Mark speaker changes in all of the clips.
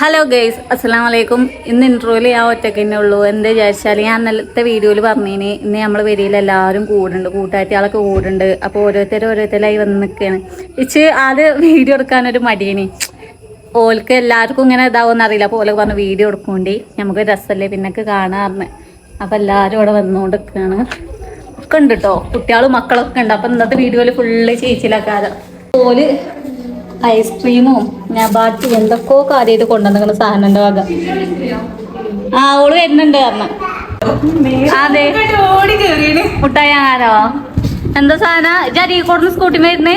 Speaker 1: Hello guys അസ്സാം വലൈക്കും ഇന്ന് ഇൻട്രോയിൽ ഞാൻ ഒറ്റയ്ക്ക് തന്നെ ഉള്ളൂ. എന്താ വിചാരിച്ചാൽ ഞാൻ അന്നലത്തെ വീഡിയോയിൽ പറഞ്ഞിനി ഇന്ന് നമ്മൾ വരിയിൽ എല്ലാവരും കൂടുണ്ട് കൂട്ടാറ്റികളൊക്കെ കൂടുണ്ട് അപ്പോൾ ഓരോരുത്തരും ഓരോരുത്തരായി വന്ന് നിൽക്കുകയാണ് ഇച്ച് ആദ്യം വീഡിയോ എടുക്കാനൊരു മടിയനി. ഓൽക്ക് എല്ലാവർക്കും ഇങ്ങനെ ഇതാവുമെന്ന് അറിയില്ല. അപ്പോൾ ഓലൊക്കെ പറഞ്ഞു വീഡിയോ എടുക്കുകൊണ്ട് നമുക്ക് രസമല്ലേ പിന്നൊക്കെ കാണാറിന് അപ്പോൾ എല്ലാവരും ഇവിടെ വന്നുകൊണ്ട് നിൽക്കുകയാണ് ഒക്കെ ഉണ്ട് കേട്ടോ കുട്ടികളും മക്കളൊക്കെ ഉണ്ട്. അപ്പം ഇന്നത്തെ വീഡിയോയിൽ ഫുള്ള് ചേച്ചിയിലക്കാരം ഓൽ ഐസ്ക്രീമും നബാറ്റി എന്തൊക്കെയോ കാര്യമായിട്ട് കൊണ്ടുവന്നിരിക്കുന്ന സാധനന്റെ വക. ആ ഓൾ വരുന്നുണ്ട് കാരണം അതെ. മുട്ടായാനോ എന്താ സാധന? ജരീക്കോടിന് സ്കൂട്ടി വരുന്നേ?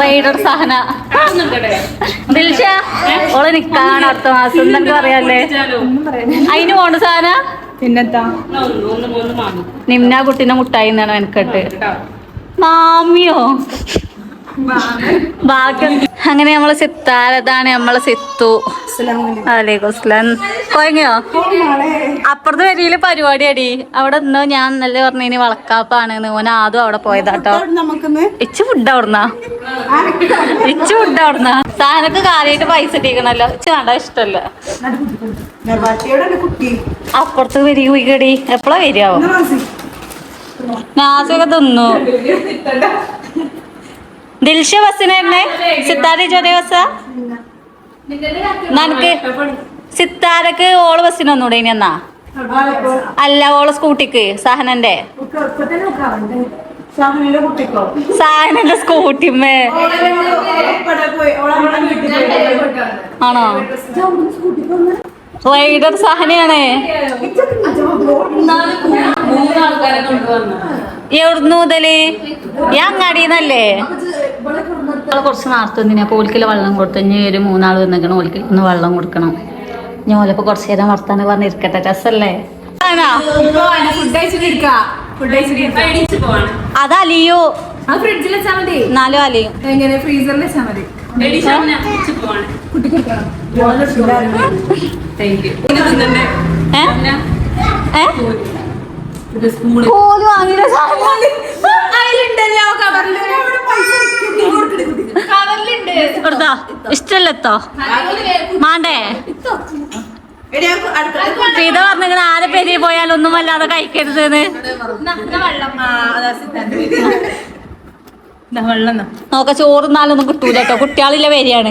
Speaker 1: റൈഡർ സാധന. ദിൽഷ ഓൾ നിക്കാണ് അടുത്ത മാസം. എന്നൊക്കെ പറയാല്ലേ? അതിന് പോണ്ട സാധന?
Speaker 2: പിന്നെന്താ?
Speaker 1: നിമ്ന കുട്ടീനെ മുട്ടായി എന്നാണ് എനിക്കട്ട് മാമിയോ? അങ്ങനെ നമ്മളെ സിത്താരതാണ് നമ്മളെ സിത്തു. അലൈക്കും അസ്ലാം കൊയങ്ങിയോ? അപ്പുറത്തെ വരിയിൽ പരിപാടിയാടി. അവിടെ ഇന്ന് ഞാൻ നല്ല പറഞ്ഞതിന് വളക്കാപ്പാണ് ഓൻ ആദ്യം അവിടെ പോയതാട്ടോ. ഇച്ച് ഫുഡ് അവിടുന്ന? ഇച്ച് ഫുഡ് അവിടുന്ന? സാധനക്ക് കാര്യമായിട്ട് പൈസ ഇട്ടിരിക്കണല്ലോ. ഇച്ച് കണ്ട ഇഷ്ടല്ല. അപ്പുറത്ത് വരി പോയിക്കടി. എപ്പോഴാ വരികയാവോ? നാസൊക്കെ തിന്നു. ദിൽഷ ബസ്സിനെ സിത്താര ചോദ്യ ബസ്സ നനക്ക് സിത്താരക്ക് ഓൾ ബസ്സിന് ഒന്നൂടെ ഇനി എന്നാ? അല്ല ഓൾ സ്കൂട്ടിക്ക് സഹനന്റെ. സഹനന്റെ സ്കൂട്ടിമ്മേ. ആണോ? റൈഡർ സഹനയാണ്. എവിടുന്നു മുതൽ? ഈ അങ്ങാടിന്നല്ലേ? കുറച്ച് നേരത്തെ വന്നിന്. അപ്പോൾ ഓൽക്കിൽ വെള്ളം കൊടുത്തു ഇനി ഒരു മൂന്നാൾ വന്നിരിക്കണം ഓൽക്കിൽ ഒന്ന് വെള്ളം കൊടുക്കണം. ഞാൻ ഓലപ്പോ കുറച്ച് നേരം വർത്താനം പറഞ്ഞിരിക്കട്ടെ രസല്ലേ?
Speaker 2: അതാ അലിയോ. എന്നാലും
Speaker 1: നാലും
Speaker 2: എങ്ങനെ? ഫ്രീസറിൽ വെച്ചാ മതി. കുട്ടിക്ക് എടുക്കണം.
Speaker 1: ഏ? ഇഷ്ടല്ലെത്തോ മാണ്ടേ? സീത പറഞ്ഞിങ്ങനെ ആരെ പെരി പോയാലൊന്നും വല്ലാതെ കഴിക്കരുത്
Speaker 2: വെള്ളം.
Speaker 1: നോക്ക ചോറുന്നാലൊന്നും കിട്ടൂല കേട്ടോ കുട്ടികളില്ല വരികയാണ്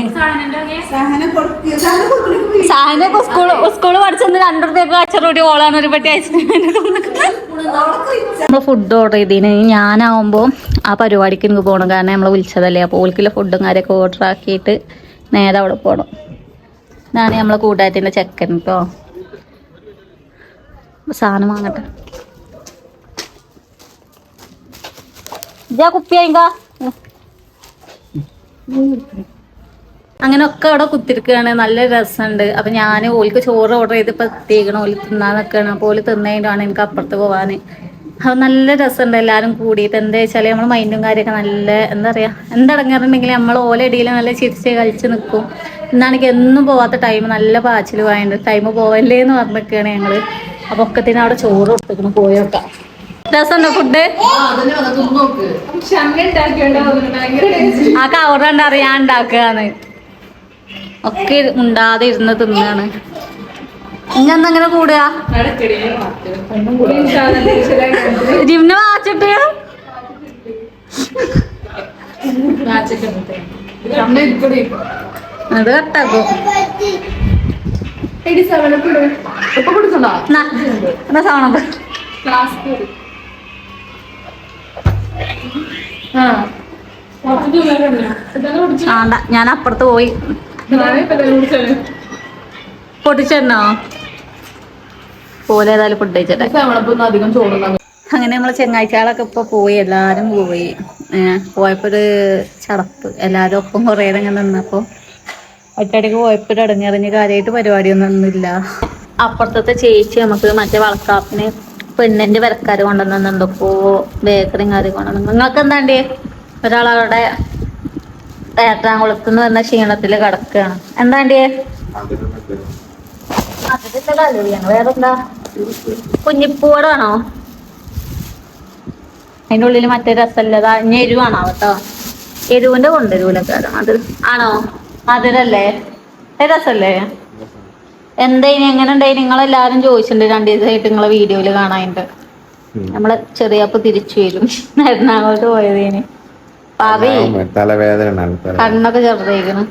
Speaker 1: സാഹന സ്കൂൾ സ്കൂൾ പഠിച്ചെന്ന് രണ്ടു റുപ്യൊക്കെ അച്ചറൂടി ഓളാണ് ഒരു പറ്റി ഐസ്ക്രീം നമ്മൾ ഫുഡ് ഓർഡർ ചെയ്തതിന് ഞാനാവുമ്പോൾ ആ പരിപാടിക്ക് എനിക്ക് പോകണം കാരണം നമ്മൾ വിളിച്ചതല്ലേ. അപ്പോൾ ഓൾക്കുള്ള ഫുഡും കാര്യമൊക്കെ ഓർഡർ ആക്കിയിട്ട് നേരെ അവിടെ പോകണം ഇതാണ് നമ്മളെ കൂട്ടായത്തിന്റെ ചെക്കൻ കേട്ടോ സാധനം വാങ്ങട്ടെ. ഇതാ കുപ്പി ആയിങ്കാ അങ്ങനെ ഒക്കെ അവിടെ കുത്തിരിക്കുകയാണ്. നല്ല രസമുണ്ട്. അപ്പൊ ഞാൻ ഓൽക്ക് ചോറ് ഓർഡർ ചെയ്ത് ഇപ്പൊ ഓലി നിൽക്കുകയാണ് അപ്പോൾ ഓൽ തിന്നതിന്റെയാണ് എനിക്ക് അപ്പുറത്ത് പോവാന്. അപ്പൊ നല്ല രസമുണ്ട്. എല്ലാവരും കൂടിയിട്ട് എന്താ വെച്ചാൽ നമ്മൾ മൈൻഡും കാര്യമൊക്കെ നല്ല എന്താ പറയാ എന്തടങ്ങാറുണ്ടെങ്കിൽ നമ്മൾ ഓല ഇടയിൽ നല്ല ചിരിച്ച് കളിച്ച് നിൽക്കും ഇന്നാണെങ്കിൽ എന്നും പോവാത്ത ടൈം നല്ല പാച്ചിൽ പോയുണ്ട് ടൈം പോവല്ലേ എന്ന് പറഞ്ഞിരിക്കുകയാണ് ഞങ്ങൾ. അപ്പൊ ഒക്കത്തിന് അവിടെ ചോറ് കൊടുത്തേക്കണം പോയോക്കാം. രസമുണ്ടോ ഫുഡ് ആ കവറുണ്ട് അറിയാൻ ഉണ്ടാക്കുകയാണ് ഒക്കെ ഉണ്ടാതെ ഇരുന്ന് തിന്നാണ്. ഇങ്ങനെ അങ്ങനെ കൂടുക ജിമ്മിന് വാച്ചിട്ട്? അത് കട്ടാക്കും. എന്നാ, ക്ലാസ് സൗണ്ട് ആണ്ട ഞാൻ അപ്പുറത്ത് പോയി. പൊട്ടിച്ചെണ്ണോ പോലെ ഏതായാലും ഫുഡ് കഴിച്ചട്ടെ. അങ്ങനെ നമ്മളെ ചെങ്ങാഴ്ചകളൊക്കെ ഇപ്പൊ പോയി എല്ലാരും പോയി. പോയപ്പോ ഒരു ചടപ്പ്. എല്ലാരും ഒപ്പം കുറേ ഇങ്ങനെ നിന്നപ്പോ ഒറ്റയടിക്ക് പോയപ്പോ ഒരു കാര്യമായിട്ട് പരിപാടിയൊന്നും ഒന്നുമില്ല അപ്പുറത്തെ ചേച്ചി നമുക്ക് മറ്റേ വളക്കാപ്പിന് പെണ്ണിന്റെ വരക്കാർ കൊണ്ടുവന്നു എന്തൊക്കെയോ ബേക്കറിയും കാര്യം കൊണ്ടുവന്നു. നിങ്ങൾക്ക് എന്താണ്ടി? ഒരാളവിടെ നിന്ന് വന്ന ക്ഷീണത്തിൽ കിടക്കുകയാണ്. എന്താണ്ടി? വേറെന്താ? കുഞ്ഞിപ്പൂടാണോ അതിന്റെ ഉള്ളിൽ മറ്റേ രസമല്ലതാ. ഇനി എരിവാണോ കേട്ടോ? എരിവിന്റെ കൊണ്ടുവരൂല കാരണം അത് ആണോ? മധുരല്ലേ? അത് എന്തേനി എങ്ങനെ ഉണ്ടായി? നിങ്ങളെല്ലാരും ചോദിച്ചിട്ടുണ്ട് രണ്ടു ദിവസമായിട്ട് നിങ്ങളെ വീഡിയോയിൽ കാണാനുണ്ട് നമ്മൾ ചെറിയപ്പോ തിരിച്ചു വരും. എറണാകുളത്ത് പോയതേന്. പാവി.
Speaker 3: തലവേദന
Speaker 1: കണ്ണൊക്കെ ചെറുതേക്കണ്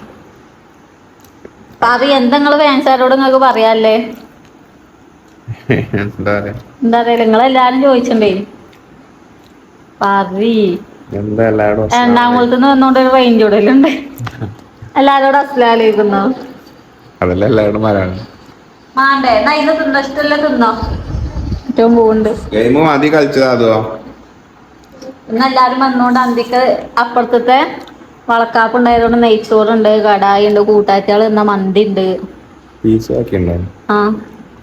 Speaker 1: പാവി എന്താ നിങ്ങൾ ഫാൻസാരോട് നിങ്ങൾക്ക് പറയാല്ലേ?
Speaker 3: എന്താ പറയാ?
Speaker 1: നിങ്ങളെല്ലാരും ചോദിച്ചിട്ടുണ്ടേ. പവി. എറണാകുളത്ത് നിന്ന് വന്നോണ്ട് ഒരു റേഞ്ച് ചൂടലുണ്ട് എല്ലാരോടും അസ്ലാലോ
Speaker 3: അതല്ല എല്ലാരോടും മലയാളം
Speaker 1: മാണ്ടേ. എന്നാ ഇത് തിന്നോ? ഇഷ്ടമല്ല തിന്നോ? ഏറ്റവും പോകുന്നുണ്ട്
Speaker 3: ഗെയിം മതി കളിച്ചതാ അതോ?
Speaker 1: ഇന്ന് എല്ലാരും വന്നോണ്ട് അന്തിക്ക് അപ്പുറത്തെ വളക്കാപ്പ് ഉണ്ടായതുകൊണ്ട് നെയ്ച്ചോറുണ്ട് കടായി ഉണ്ട് കൂട്ടാറ്റകൾ എന്ന മന്തി ഉണ്ട്
Speaker 3: പീസ് ഒക്കെ ഉണ്ടോ
Speaker 1: ആ.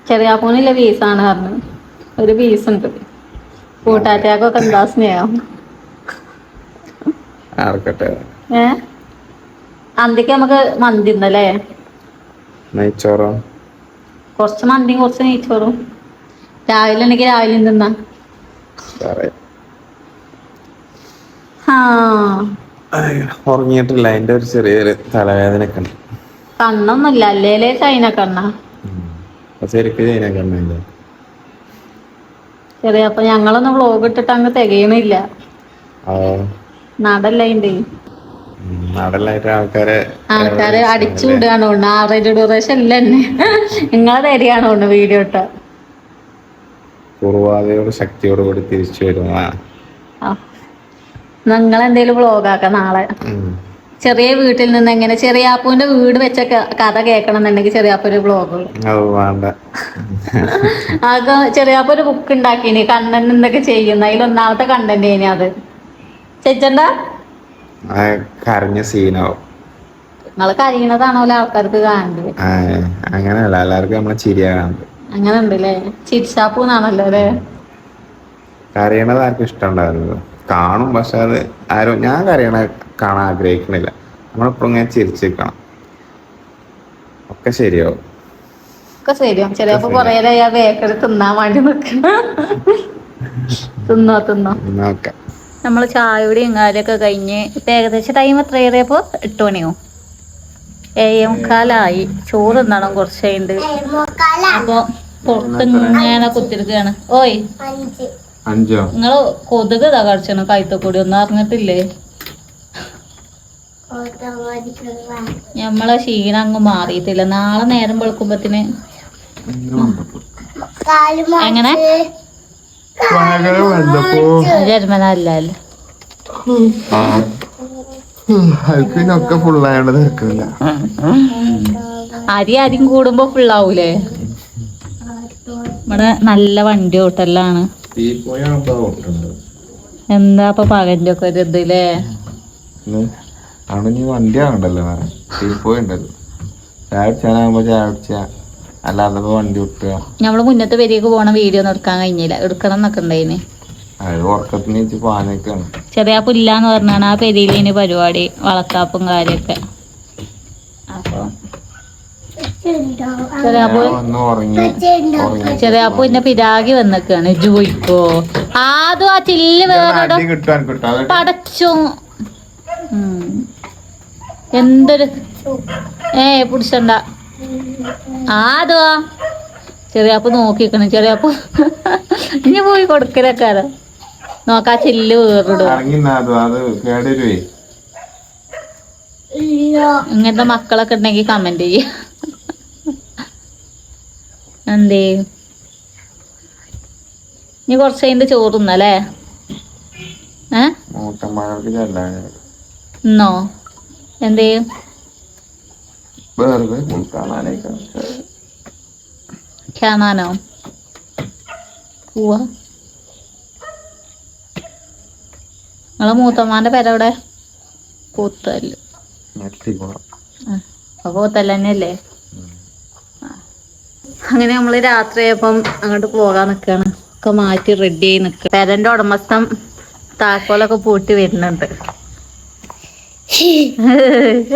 Speaker 1: ചെറിയാപ്പൂനില്ല പീസാണ് പറഞ്ഞു. ഒരു പീസ് ഉണ്ട് കൂട്ടാറ്റക്കൊക്കെ എന്താ സ്നേഹം?
Speaker 3: ആർക്കട്ടെ.
Speaker 1: ഏ? അന്തിക്ക് നമുക്ക് മന്തി ഉണ്ടല്ലേ
Speaker 3: നെയ്ച്ചോറോ?
Speaker 1: കുറച്ച് മന്തി കുറച്ച് നെയ്ച്ചോറും. രാവിലെ ഉണ്ടെങ്കിൽ രാവിലെ തിന്നാ.
Speaker 3: ഉറങ്ങിയിട്ടില്ല. അതിന്റെ ഒരു ചെറിയൊരു തലവേദന ഒക്കെ ഉണ്ട്
Speaker 1: കണ്ണൊന്നുമില്ല. അല്ലേലേ ചൈന കണ്ണ
Speaker 3: ശരിക്കും കണ്ണില്ല
Speaker 1: ചെറിയ അപ്പൊ ഞങ്ങളൊന്നും വ്ലോഗ് ഇട്ടിട്ട് അങ്ങ് തികയണില്ല. നടല്ല
Speaker 3: ആൾക്കാരെ
Speaker 1: അടിച്ചു വിടുകയാണ് തോന്നുന്നു. ആവറേജ് ഡ്യൂറേഷൻ ഇല്ല തന്നെ നിങ്ങളെ തരികയാണ് വീഡിയോ ഇട്ട.
Speaker 3: ശക്തിയോട് കൂടി തിരിച്ചു വരുന്നതാണ്
Speaker 1: നിങ്ങൾ എന്തേലും വ്ളോഗ് ആക്കാം നാളെ? ചെറിയ വീട്ടിൽ നിന്ന് എങ്ങനെ? ചെറിയ ആപ്പുവിന്റെ വീട് വെച്ച കഥ കേൾക്കണം എന്നുണ്ടെങ്കിൽ ചെറിയ
Speaker 3: ആപ്പൊരു ബ്ലോഗ്
Speaker 1: ആകെ ചെറിയ ഒരു ബുക്ക് ഉണ്ടാക്കിനി. കണ്ണൻ എന്തൊക്കെ ചെയ്യുന്ന? അതിൽ ഒന്നാമത്തെ കണ്ടന്റ് ഇനി അത് ചേച്ചണ്ട
Speaker 3: കരഞ്ഞ സീനാവും
Speaker 1: നിങ്ങൾ കരയണതാണോ ആൾക്കാർക്ക് കാണണ്ടത്
Speaker 3: അങ്ങനെയല്ല. എല്ലാവർക്കും നമ്മളെ ചിരിയാകാണ്ട്
Speaker 1: അങ്ങനെ ഉണ്ടല്ലേ ചിരിച്ചാപ്പൂന്നാണല്ലോ അല്ലേ?
Speaker 3: കരയണത് ആർക്കും ഇഷ്ടമുണ്ടാവില്ലല്ലോ കാണും പക്ഷെ അത് ആരും ഞാൻ കരയണ കാണാൻ ആഗ്രഹിക്കണില്ല. നമ്മളെപ്പോഴും ഇങ്ങനെ ചിരിച്ചിരിക്കണം ഒക്കെ ശരിയോ
Speaker 1: ഒക്കെ ശരിയാവും. ചിലപ്പോ കൊറേ ബേക്കറി തിന്നാൻ വേണ്ടി നിക്കണ തിന്നോ തിന്നോ.
Speaker 3: നോക്കാം
Speaker 1: നമ്മൾ ചായയുടെ എങ്ങാലൊക്കെ കഴിഞ്ഞ് ഇപ്പം ഏകദേശം ടൈം എത്ര ഏറിയപ്പോൾ എട്ട് മണിയോ ഏഴേ മുക്കാലായി. ചോറ് തിന്നണം കുറച്ച് കഴിഞ്ഞിട്ട് അപ്പോൾ പുറത്ത് ഇങ്ങനെ കുത്തിരിക്കുകയാണ് ഓയ് നിങ്ങൾ കൊതുക് ഇതാ കടിച്ചാണ് കൈത്തക്കൂടി ഒന്നും അറിഞ്ഞിട്ടില്ലേ? നമ്മളെ ക്ഷീണം അങ്ങ് മാറിയിട്ടില്ല. നാളെ നേരം വെളുക്കുമ്പത്തിന് എങ്ങനെ? ജന്മനല്ലേ
Speaker 3: ഫുള്ളായോണ്ട് നിൽക്കില്ല
Speaker 1: അരി അരിയും കൂടുമ്പോ ഫുള്ളാവൂലേ ഇവിടെ നല്ല വണ്ടി
Speaker 3: ഓട്ടല്ലാണ്.
Speaker 1: എന്താ ഇപ്പൊ പകന്റെ ഒക്കെ ഒരു ഇതില്ലേ
Speaker 3: വണ്ടി ആകണ്ടല്ലോ വേറെ. തീ പോയിണ്ടല്ലോ. ചായ അടിച്ചാനാകുമ്പോ ചായ അടിച്ച അല്ലാതെ ഇപ്പൊ വണ്ടി വിട്ടുക
Speaker 1: നമ്മൾ മുന്നത്തെ പേരേക്ക് പോണ വീഡിയോ ഒന്നും എടുക്കാൻ കഴിഞ്ഞില്ല. എടുക്കണം എന്നൊക്കെ ഉണ്ടായിന്.
Speaker 3: ഉറക്കത്തിന് പാനൊക്കെയാണ്.
Speaker 1: ചെറിയ പുല്ലാന്ന് പറഞ്ഞാണ് ആ പെരിയിലിന് പരിപാടി വളക്കാപ്പും കാര്യൊക്കെ. അപ്പൊ ചെറിയാപ്പൂ എന്നെ പിരാഗി വന്നൊക്കെയാണ് ജോയിക്കോ ആദ്യം ആ ചില്ല് വേറെ പടച്ചു. എന്തൊരു ഏ പിടിച്ചണ്ട. ആദോ ചെറിയാപ്പ് നോക്കിക്കണം ചെറിയാപ്പ്. ഇനി പോയി കൊടുക്കലക്കാര നോക്കാ ചില്ല് വേറിടും ഇങ്ങനത്തെ മക്കളൊക്കെ ഉണ്ടെങ്കിൽ കമന്റ് ചെയ്യ. എന്തേ? ഇനി കുറച്ച് കഴിഞ്ഞിട്ട് ചോറുന്നല്ലേ ഏ? ഇന്നോ? എന്തേ?
Speaker 3: വെറുതെ കാണാനേക്കാ
Speaker 1: കാണാനോ? പോവാ നിങ്ങളെ മൂത്തമ്മാന്റെ പേര എവിടെ
Speaker 3: കൂത്തൽ
Speaker 1: അപ്പൊ കൂത്തല്ല തന്നെയല്ലേ. അങ്ങനെ നമ്മൾ രാത്രിയായപ്പം അങ്ങോട്ട് പോകാൻ നിക്കാണ്. ഒക്കെ മാറ്റി റെഡി ആയി നിക്ക. പേരന്റെ ഉടമസ്ഥം താക്കോലൊക്കെ പൂട്ടി വരുന്നുണ്ട്.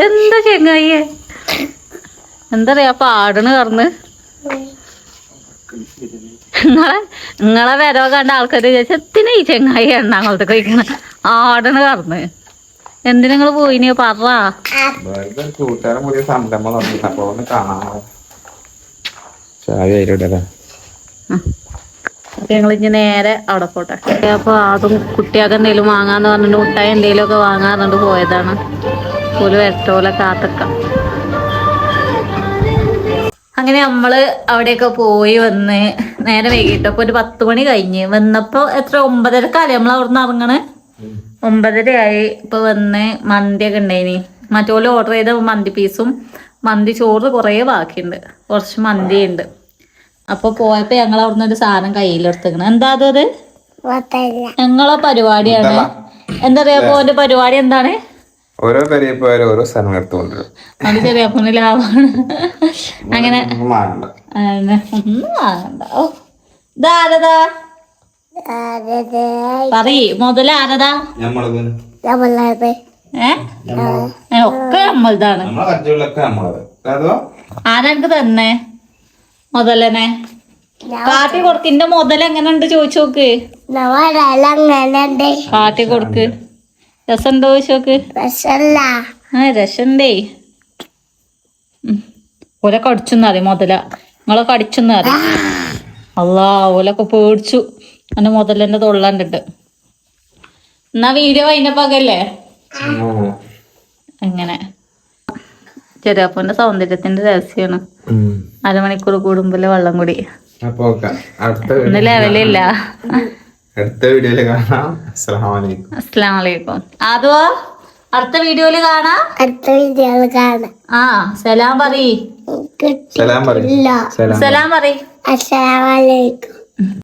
Speaker 1: എന്താ ചെങ്ങായിയെ? എന്താ പറയാ പാടണ് കറന്ന് നിങ്ങളെ നിങ്ങളെ വരവ് കണ്ട ആൾക്കാർ ചോദിച്ചാൽ എത്തിനാ ഈ ചെങ്ങായി എണ്ണാകുളത്ത് കഴിക്കണ ആടണ് കറന്ന് എന്തിനാ നിങ്ങൾ പോയിനി? പറ. ഞങ്ങളിഞ്ഞ് നേരെ അവിടെ പോട്ടെ. അപ്പൊ അതും കുട്ടിയൊക്കെ എന്തെങ്കിലും വാങ്ങാന്ന് പറഞ്ഞിട്ട് മുട്ടായി എന്തെങ്കിലും ഒക്കെ വാങ്ങാറുണ്ട് പോയതാണ്. പോലും വരട്ടോലെ കാത്തക്ക. അങ്ങനെ നമ്മൾ അവിടെയൊക്കെ പോയി വന്ന് നേരെ വൈകിട്ട് അപ്പൊ ഒരു പത്ത് മണി കഴിഞ്ഞ്. വന്നപ്പോ എത്ര? ഒമ്പതരക്കാലേ നമ്മൾ അവിടുന്ന് ഇറങ്ങണേ? ഒമ്പതരയായി. ഇപ്പൊ വന്ന് മന്തിയൊക്കെ ഉണ്ടായിനി മറ്റോൽ ഓർഡർ ചെയ്ത മന്തി പീസും മന്തി ചോറ് കുറേ ബാക്കിയുണ്ട്. കുറച്ച് മന്തി ഉണ്ട് അപ്പൊ പോയപ്പോ ഞങ്ങൾ അവിടുന്ന് ഒരു സാധനം കയ്യിലെടുത്തേക്കണ. എന്താ അത് അത്? ഞങ്ങളെ പരിപാടിയാണ്. എന്താ പറയാ? പോന്റെ പരിപാടി എന്താണ്?
Speaker 3: ഓരോ പെരിയപ്പോയാലും ഓരോ സ്ഥലങ്ങൾ എടുത്തുകൊണ്ടിരും.
Speaker 1: അത് ചെറിയ അപ്പൊ ലാഭമാണ്. അങ്ങനെ. ഒന്നും വാങ്ങണ്ട ഓ ഇതാരതാ പറയ്. ഏ? ഒക്കെ നമ്മളതാണ് ആരാൾക്ക് തന്നെ? മുതലനെ കാട്ടി കൊടുക്ക്. ഇന്റെ മുതൽ എങ്ങനെ ഉണ്ട് ചോദിച്ചു നോക്ക് കാട്ടി കൊടുക്ക്. രസമുണ്ടോ നോക്ക് ആ രസണ്ടേ. ഓലെ കടിച്ചെന്ന് അറിയും മുതല? നിങ്ങളെ കടിച്ചെന്ന് അറിയും? അല്ലാ ഓലൊക്കെ പേടിച്ചു. എന്റെ മുതലെന്നെ തൊള്ളണ്ടിട്ട്. എന്നാ വീഡിയോ അതിന്റെ പകല്ലേ? അങ്ങനെ. ചെറിയപ്പന്റെ സൗന്ദര്യത്തിന്റെ രഹസ്യമാണ് അരമണിക്കൂർ കൂടുമ്പോലെ വെള്ളം കൂടി.
Speaker 3: അപ്പൊ ഓക്കെ അടുത്ത
Speaker 1: ഇന്ന് ലെവലില്ല
Speaker 3: അടുത്ത വീഡിയോയിൽ കാണാം. അസ്സലാമലൈക്കും
Speaker 1: അസ്സലാം വലൈക്കും അതോ അടുത്ത വീഡിയോയിൽ കാണാം.
Speaker 2: അടുത്ത വീഡിയോയിൽ കാണാം.
Speaker 1: ആ സലാം പറയ്.
Speaker 3: സലാം പറയും. സലാം
Speaker 1: സലാം പറയ്.
Speaker 2: അസ്സലാമലൈക്കും